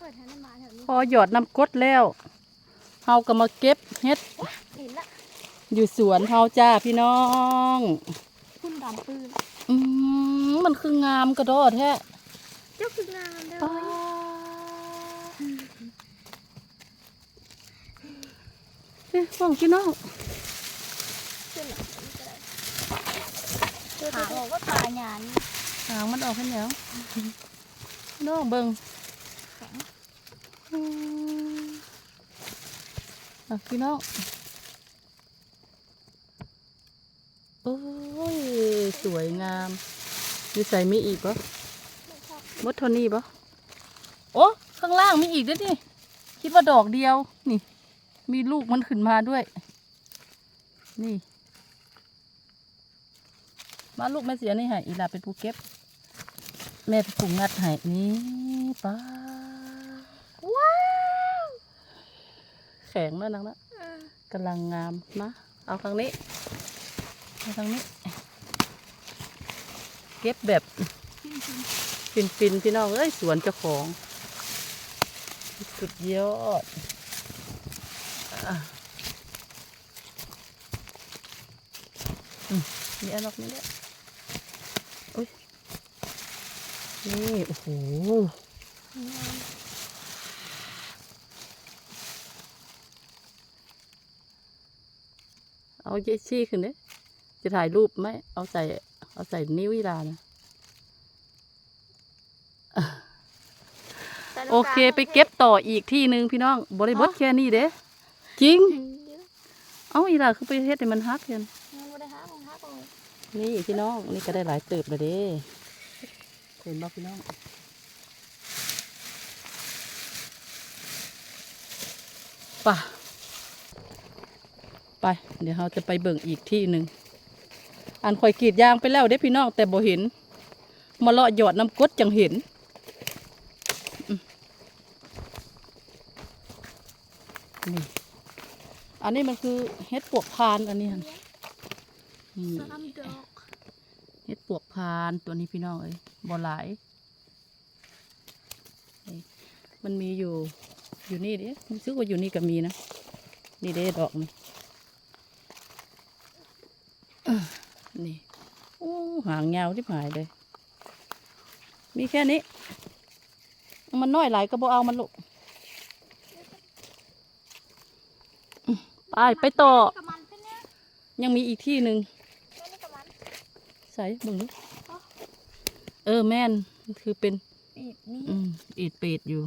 เปิดทางน้ำมาแถวนี้พอหยอดน้ำกรดแล้วเฮาก็มาเก็บเฮ็ด เห็นละอยู่สวนเฮาจ้าพี่น้องคุณดำปืนอืมมันคืองามกระโดดแท้เจ้าคืองามเลยป้าเฮ้ยฟังพี่น้องขึ้นหลังขาบอกว่าตายหยานหางมันออกให้แล้วน้องเบิ่งแข็ง อะพี่น้องโอ้ย สวยงามมีใส่มีอีกปะมดเท่านี้ปะโอ้ข้างล่างมีอีกด้วยนี่คิดว่าดอกเดียวนี่ มีลูกมันขึ้นมาด้วย นี่ มาลูกแม่เสียนี่ให้อีลาเป็นผู้เก็บ แม่เป็นผู้งัดให้นี่ป้า ว้าว แข็งแล้วนักนะกำลังงามนะ เอาทางนี้เอาทางนี้ เก็บแบบฟินฟินๆพี่น้องเอ้ยสวนเจ้าของ สุดยอดอะอืมมีอันนอกนี้ด้วยอุ้ยนี่ โอ้โห เอาเยซี่ขึ้นเด้จะถ่ายรูปไหมเอาใส่ เอาใส่นิ้วอีลานะโอเคไปเก็บต่ออีกที่หนึ่งพี่น้องบริบทแค่นี้เด้จริง เอาอีลาคือไปเฮ็ดให้มันฮักกันมันบ่ได้หาของหาของนี่พี่น้องนี่ก็ได้หลายเติบเลยเด้เห็นบ่พี่น้องป่ะ ไป เดี๋ยวเราจะไปเบิ่งอีกที่หนึ่งอันข่อยกีดยางไปแล้วเด้พี่น้องแต่บ่เห็น มาเลาะหยอดน้ำกดจังเห็นนี่อันนี้มันคือเฮ็ดปวกพานอันนี้นเฮ็ดปวกพานตัวนี้พี่น้องเอ้ยบ่หลายมันมีอยู่อยู่นี่ดิรู้สึกว่าอยู่นี่ก็มีนะ นี่เด้ดอกนี่ นี่โอ้หางยาวที่หายเลย มีแค่นี้ มันน้อยหลายก็บ่เอามันลูกอืมไปไปต่อกับมันเป็นเนี่ยยังมีอีกที่หนึ่งแค่นี้กับมันใส่เบิ่งดูเออแม่นมันคือเป็นอีกนี่อืมอีดเป็ดอยู่